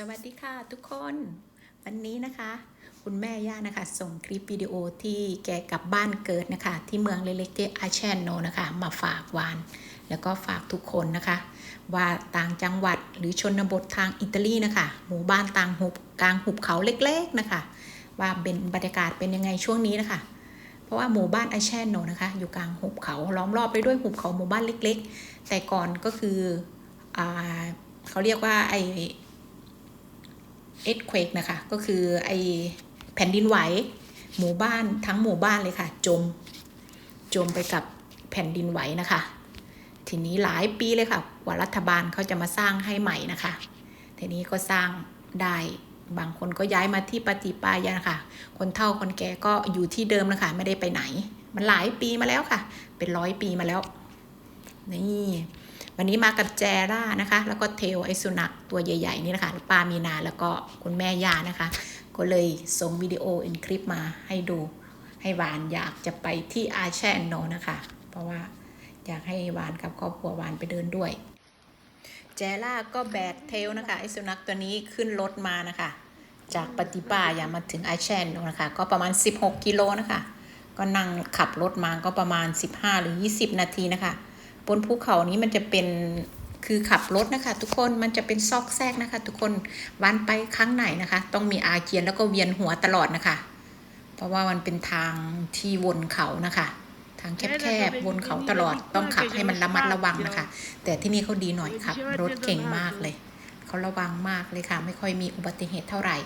สวัสดีค่ะทุกคน วันนี้นะคะ คุณแม่ย่านะคะ ส่งคลิปวิดีโอที่แกกลับบ้านเกิดนะคะ ที่เมืองเล็กๆที่อาเชนโนนะคะ มาฝากวาน แล้วก็ฝากทุกคนนะคะ ว่าต่างจังหวัดหรือชนบททางอิตาลีนะคะ หมู่บ้านต่างหุบกลางหุบเขาเล็กๆนะคะ ว่าเป็นบรรยากาศเป็นยังไงช่วงนี้นะคะ เพราะว่าหมู่บ้านไอแชนโนนะคะ อยู่กลางหุบเขาล้อมรอบไปด้วยหุบเขาหมู่บ้านเล็ก ๆ แต่ก่อนก็คืออเขาเรียกว่าไอ เอ็ดเควกนะคะ ก็คือไอแผ่นดินไหว หมู่บ้านทั้งหมู่บ้านเลยค่ะ จม จมไปกับแผ่นดินไหวนะคะ ทีนี้หลายปีเลยค่ะกว่ารัฐบาลเขาจะมาสร้างให้ใหม่นะคะ ทีนี้ก็สร้างได้บางคนก็ย้ายมาที่ปฏิปายานะคะคนเฒ่าคนแก่ก็อยู่ที่เดิมนะคะไม่ได้ไปไหน มันหลายปีมาแล้วค่ะ เป็นร้อยปีมาแล้ว นี่ วันนี้มากับแจร่านะคะ แล้วก็เทลไอสุนัขตัวใหญ่ ๆ นี่นะคะป้ามีนาแล้วก็คุณแม่ย่านะคะ ก็เลยส่งวิดีโออินคลิปมาให้ดู ให้หวานอยากจะไปที่อาแชนโนนะคะ เพราะว่าอยากให้หวานกับครอบครัวหวานไปเดินด้วย แจล่าก็แบกเทลนะคะไอสุนัขตัวนี้ขึ้นรถมานะคะ จากปฏิปายามาถึงไอแชนโนนะคะ ก็ประมาณ 16 กิโลนะคะ ก็นั่งขับรถมาก็ประมาณ 15 หรือ 20 นาทีนะคะ บนภูเขานี้มันจะเป็นคือขับรถนะคะ ทุกคนมันจะเป็นซอกแซกนะคะ ทุกคนวันไปครั้งไหนนะคะ ต้องมีอาเจียนแล้วก็เวียนหัวตลอดนะคะ เพราะว่ามันเป็นทางที่วนเขานะคะ ทางแคบๆวนเขาตลอดต้องขับให้มันระมัดระวังนะคะ แต่ที่นี่เขาดีหน่อยครับรถเก่งมากเลยเขาระวังมากเลยค่ะ ไม่ค่อยมีอุบัติเหตุเท่าไหร่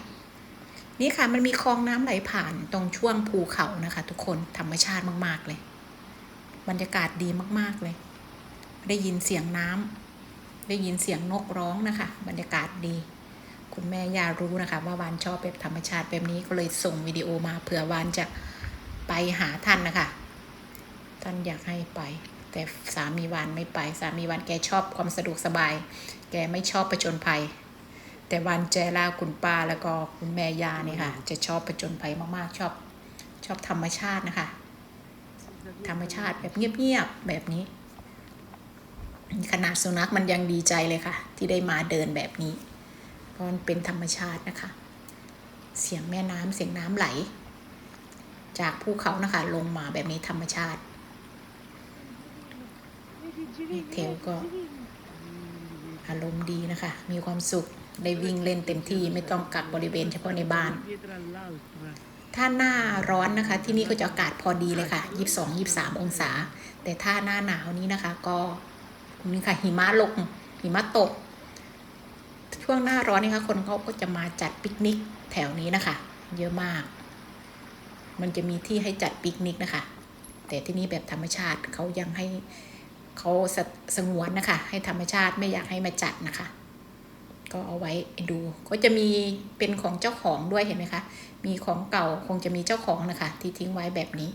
นี่ค่ะมันมีคลองน้ำไหลผ่านตรงช่วงภูเขานะคะ ทุกคนธรรมชาติมากๆเลย บรรยากาศดีมากๆเลย ได้ยินเสียงน้ำได้ยินเสียงนกร้องนะคะ บรรยากาศดี คุณแม่ยารู้นะคะ ว่าวานชอบแบบธรรมชาติแบบนี้ก็เลยส่งวิดีโอมาเผื่อวานจะไปหาท่านนะคะ ท่านอยากให้ไป แต่สามีวานไม่ไป สามีวานแกชอบความสะดวกสบาย แกไม่ชอบประจนภัย แต่วานแจล่าคุณป้าแล้วก็คุณแม่ยาเนี่ยค่ะ จะชอบประจนภัยมากๆ ชอบชอบธรรมชาตินะคะ ธรรมชาติแบบเงียบๆแบบนี้ ขนาดสุนัขมันยังดีใจเลยค่ะ ที่ได้มาเดินแบบนี้เพราะมันเป็นธรรมชาตินะคะ เสียงแม่น้ำเสียงน้ำไหล จากภูเขานะคะ ลงมาแบบนี้ธรรมชาติเทลก็อารมณ์ดีนะคะ มีความสุข ได้วิ่งเล่นเต็มที่ไม่ต้องกักบริเวณเฉพาะในบ้าน ถ้าหน้าร้อนนะคะ ที่นี่ก็จะอากาศพอดีเลยค่ะ 22 23 องศา แต่ถ้าหน้าหนาวนี้นะคะก็ นี่ค่ะ หิมะลง หิมะตก ช่วงหน้าร้อนนี่ค่ะคนเขาก็จะมาจัดปิกนิกแถวนี้นะคะ เยอะมาก มันจะมีที่ให้จัดปิกนิกนะคะ แต่ที่นี่แบบธรรมชาติเขายังให้เขาสสงวนนะคะ ให้ธรรมชาติไม่อยากให้มาจัดนะคะ ก็เอาไว้ดู ก็จะมีเป็นของเจ้าของด้วยเห็นไหมคะ มีของเก่าคงจะมีเจ้าของนะคะ ที่ทิ้งไว้แบบนี้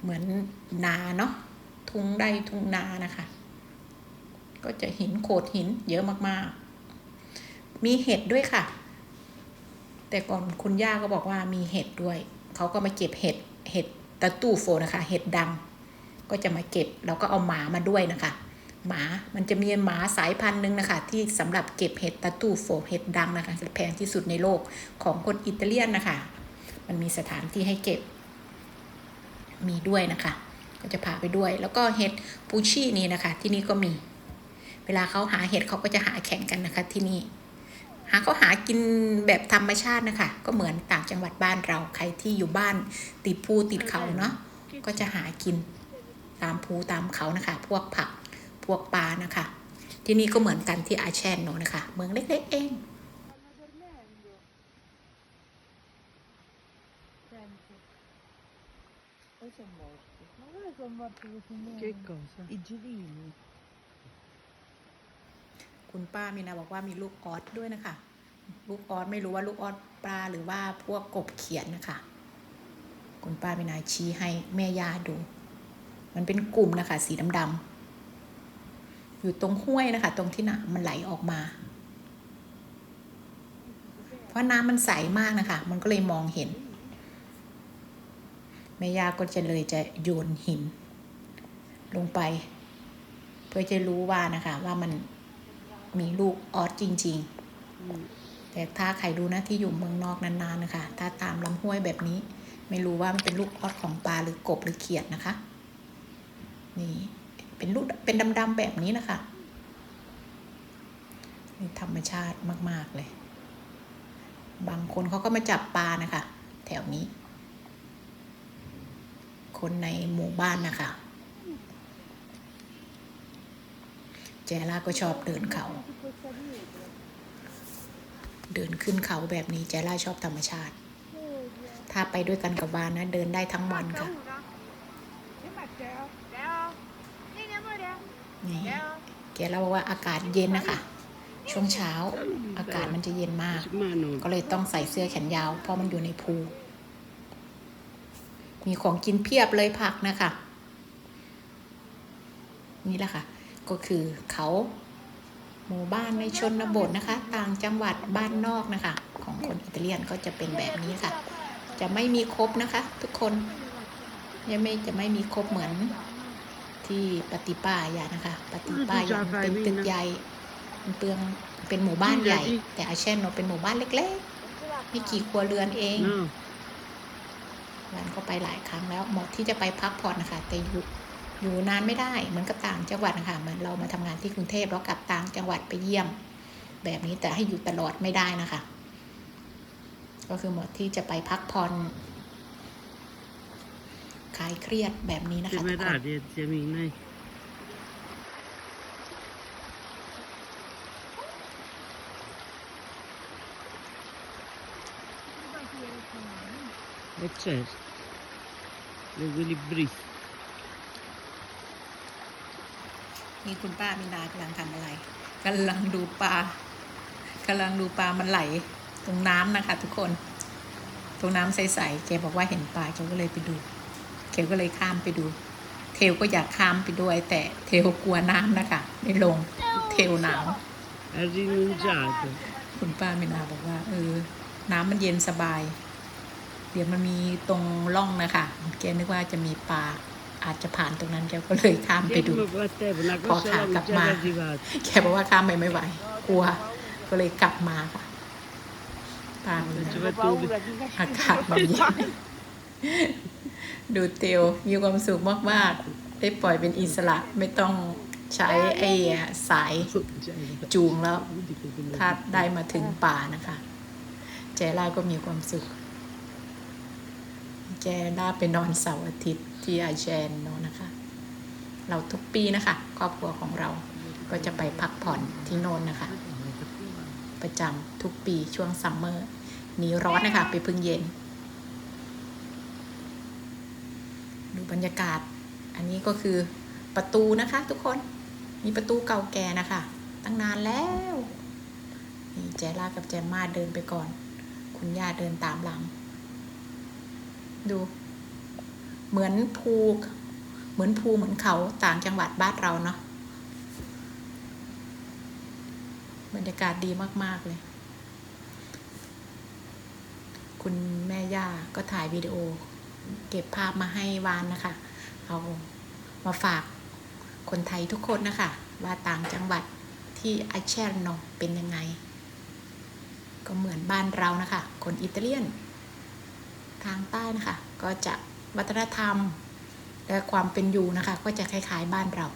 เหมือนนาเนาะ ทุ่งไร่ทุ่งนานะคะ ก็จะหินโขดหินเยอะมากๆ มีเห็ดด้วยค่ะ แต่ก่อนคุณย่าก็บอกว่ามีเห็ดด้วย เขาก็มาเก็บเห็ดเห็ดตะตู้โฟนะคะ เห็ดดำก็จะมาเก็บแล้วก็เอาหมามาด้วยนะคะหมามันจะมีหมาสายพันธุ์หนึ่งนะคะ ที่สำหรับเก็บเห็ดตะตู้โฟเห็ดดังนะคะแพงที่สุดในโลกของคนอิตาเลียนนะคะ มันมีสถานที่ให้เก็บ มีด้วยนะคะ ก็จะพาไปด้วย แล้วก็เห็ดปูชี่นี่นะคะ ที่นี่ก็มี เวลาเขาหาเห็ดเขาก็จะหาแข่งกันนะคะที่นี่ หาเขาหากินแบบธรรมชาตินะคะ ก็เหมือนต่างจังหวัดบ้านเราใครที่อยู่บ้านติดภูติดเขาเนาะก็จะหากินตามภูตามเขานะคะ พวกผักพวกปลานะคะ ที่นี่ก็เหมือนกันที่อาแชนโนนะคะ เมืองเล็กๆเอง Senti. Poi sono morti. Ma come sono morti così neri? Che cosa? I girini. คุณป้ามีนาบอกว่ามีลูกออสด้วยนะคะ ลูกออสไม่รู้ว่าลูกออสปลาหรือว่าพวกกบเขียนนะคะ คุณป้ามีนาชี้ให้แม่ย่าดู มันเป็นกลุ่มนะคะ สีดำๆอยู่ตรงห้วยนะคะ ตรงที่น้ำมันไหลออกมา เพราะน้ำมันใสมากนะคะ มันก็เลยมองเห็น แม่ย่าก็จะเลยจะโยนหิน ลงไป เพื่อจะรู้ว่านะคะ ว่ามันมีลูกออสจริง ๆ แต่ถ้าใครดูนะที่อยู่เมืองนอกนานๆนะคะ ถ้าตามลำห้วยแบบนี้ ไม่รู้ว่ามันเป็นลูกออสของปลาหรือกบหรือเขียดนะคะ นี่เป็นลูกเป็นดำๆแบบนี้นะคะนี่ธรรมชาติมาก ๆ เลย บางคนเขาก็มาจับปลานะคะ แถวนี้ คนในหมู่บ้านนะคะแจล่าก็ชอบเดินเขา เดินขึ้นเขาแบบนี้แจล่าชอบธรรมชาติ ถ้าไปด้วยกันกับวานนะ เดินได้ทั้งวันค่ะนี่แกเล่าว่าอากาศเย็นนะคะ ช่วงเช้าอากาศมันจะเย็นมาก ก็เลยต้องใส่เสื้อแขนยาว เพราะมันอยู่ในภู มีของกินเพียบเลยผักนะคะนี่แหละค่ะ ก็คือเขาหมู่บ้านในชนบทนะคะ ต่างจังหวัดบ้านนอกนะคะ ของคนอิตาเลียนก็จะเป็นแบบนี้ค่ะ จะไม่มีครบนะคะ ทุกคนยังไม่จะไม่มีครบเหมือนที่ปฏิป้ายานะคะ ปฏิป้ายาเป็นตึกใหญ่เป็นเปลืองเป็นหมู่บ้านใหญ่ แต่อาเช่นเราเป็นหมู่บ้านเล็กๆไม่กี่ครัวเรือนเอง No. วันก็ไปหลายครั้งแล้วเหมาะที่จะไปพักผ่อนนะคะแต่อยู่อยู่นานไม่ได้เหมือนกับต่างจังหวัดนะคะเหมือนเรามาทำงานที่กรุงเทพแล้วกลับต่างจังหวัดไปเยี่ยม แบบนี้แต่ให้อยู่ตลอดไม่ได้นะคะ ก็คือเหมาะที่จะไปพักผ่อนคลายเครียดแบบนี้นะคะทุกคน dà, ti ami, nei. E certo. Le quelli brief. นี่คุณป้ามินากำลังทำอะไรกำลังดูปลากำลังดูปลามันไหล ตรงน้ำนะคะ ทุกคน ตรงน้ำใสๆแกบอกว่าเห็นปลาแกก็เลยไปดูแกก็เลยข้ามไปดู เทลก็อยากข้ามไปด้วย แต่เทลกลัวน้ำนะคะไม่ลงเทลหนาว Ha rinunciato. คุณป้ามินาบอกว่าเออน้ำมันเย็นสบาย เดี๋ยวมันมีตรงร่องนะคะแกนึกว่าจะมีปลาอาจจะผ่านตรงนั้นแกก็เลยข้ามไปดู Che come te, una Poi cosa non cacca, c'era ma- arrivata. แกบอกว่าข้ามไปไม่ไหวกลัว ก็เลยกลับมาค่ะป้ามินา Ci fatto un- อากาศมันเย็นดูเตียวมีความสุขมาก ๆ ได้ปล่อยเป็นอิสระไม่ต้องใช้ไอ้สายจูงแล้ว ถ้าได้มาถึงป่านะคะแจล่าก็มีความสุข แจล่าไปนอนเสาร์อาทิตย์ที่อาแชนเนอะนะคะ เราทุกปีนะคะครอบครัวของเราก็จะไปพักผ่อนที่โนนนะคะ ประจำทุกปีช่วงซัมเมอร์หนีร้อนนะคะ ไปพึ่งเย็น ดูบรรยากาศ อันนี้ก็คือประตูนะคะทุกคนมีประตูเก่าแก่นะคะ ตั้งนานแล้วนี่แจล่ากับแจมมาเดินไปก่อน คุณย่าเดินตามหลัง ดู เหมือนภูเหมือนภูเหมือนเขาต่างจังหวัดบ้านเราเนาะบรรยากาศดีมาก ๆ เลย คุณแม่ย่าก็ถ่ายวิดีโอ เก็บภาพมาให้วานนะคะ เอามาฝากคนไทยทุกคนนะคะ ว่าต่างจังหวัดที่อาเชลโนเป็นยังไง ก็เหมือนบ้านเรานะคะ คนอิตาเลียน ทางใต้นะคะ ก็จะวัฒนธรรมและความเป็นอยู่นะคะ ก็จะคล้ายๆบ้านเรา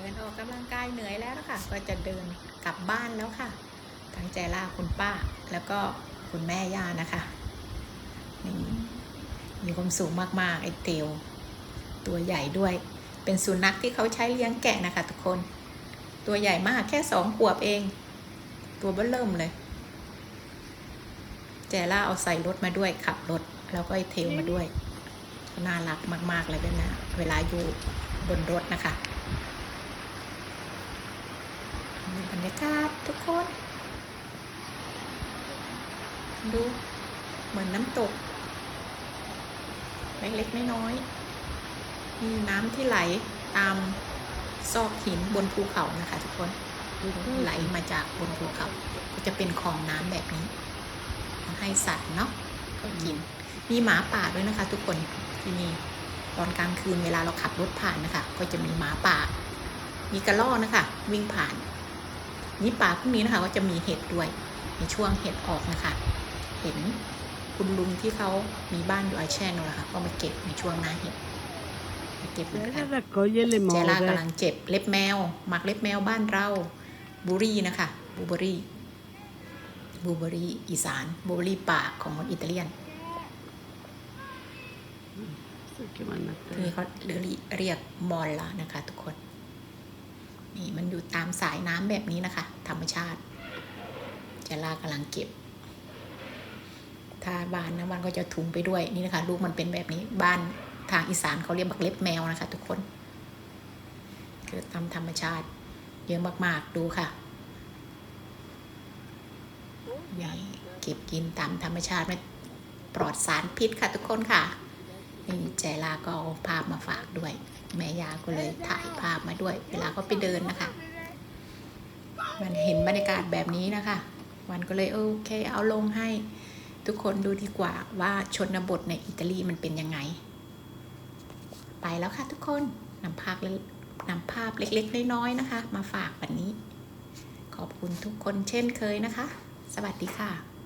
เดินออกกำลังกายเหนื่อยแล้วนะคะก็จะเดินกลับบ้านแล้วค่ะทั้งแจล่าคุณป้า แล้วก็คุณแม่ย่านะคะนี่มีความสูงมากๆไอเตียวตัวใหญ่ด้วย เป็นสุนัขที่เขาใช้เลี้ยงแกะนะคะทุกคน ตัวใหญ่มากแค่สองขวบเอง ตัวเบ้อเริ่มเลย แจล่าเอาใส่รถมาด้วยขับรถแล้วก็ไอเทลมาด้วยน่ารักมาก ๆ เลยนะ เวลาอยู่บนรถนะคะ นี่บรรยากาศทุกคน ดูเหมือนน้ำตกเล็กๆน้อยๆมีน้ำที่ไหลตามซอกหินบนภูเขานะคะ ทุกคนไหลมาจากบนภูเขา ก็จะเป็นคลองน้ำแบบนี้ให้สัตว์เนาะก็กิน มีหมาป่าด้วยนะคะ ทุกคนที่นี่ตอนกลางคืนเวลาเราขับรถผ่านนะคะ ก็จะมีหมาป่า มีกระรอกนะคะ วิ่งผ่าน นี่ป่าพวกนี้นะคะก็จะมีเห็ดด้วยในช่วงเห็ดออกนะคะ เห็นคุณลุงที่เขามีบ้านอยู่ไอแช่นนแหละค่ะก็มาเก็บในช่วงหน้าเห็ดมาเก็บเหมือนกัน Devi raccogliere le เจล่ากำ more. ลังเจ็บเล็บแมวหมักเล็บแมวบ้านเราบูรี่นะคะบูเบอรี่บูเบอรี่อีสานบูเบอรี่ป่าของคนอิตาเลียน So che vanno a ที่นี่ te. เขาเรียกมอลลานะคะทุกคนนี่มัน อยู่ตามสายน้ำแบบนี้นะคะ ธรรมชาติเจลากำลังเก็บ ถ้าบานนะวันก็จะถุงไปด้วยนี่นะคะลูกมันเป็นแบบนี้บ้านทางอีสานเขาเรียกบักเล็บแมวนะคะ ทุกคนเกิดตามธรรมชาติ เยอะมากๆดูค่ะใหญ่เก็บกินตามธรรมชาติไม่ปลอดสารพิษค่ะทุกคนค่ะ ใจลาก็เอาภาพมาฝากด้วย แม่ยาก็เลยถ่ายภาพมาด้วย เวลาเขาไปเดินนะคะ มันเห็นบรรยากาศแบบนี้นะคะ วันก็เลยโอเค เอาลงให้ทุกคนดูดีกว่าว่าชนบทในอิตาลีมันเป็นยังไง ไปแล้วค่ะทุกคนนำภาพนำภาพเล็กๆน้อยๆนะคะ มาฝากวันนี้ ขอบคุณทุกคนเช่นเคยนะคะ สวัสดีค่ะ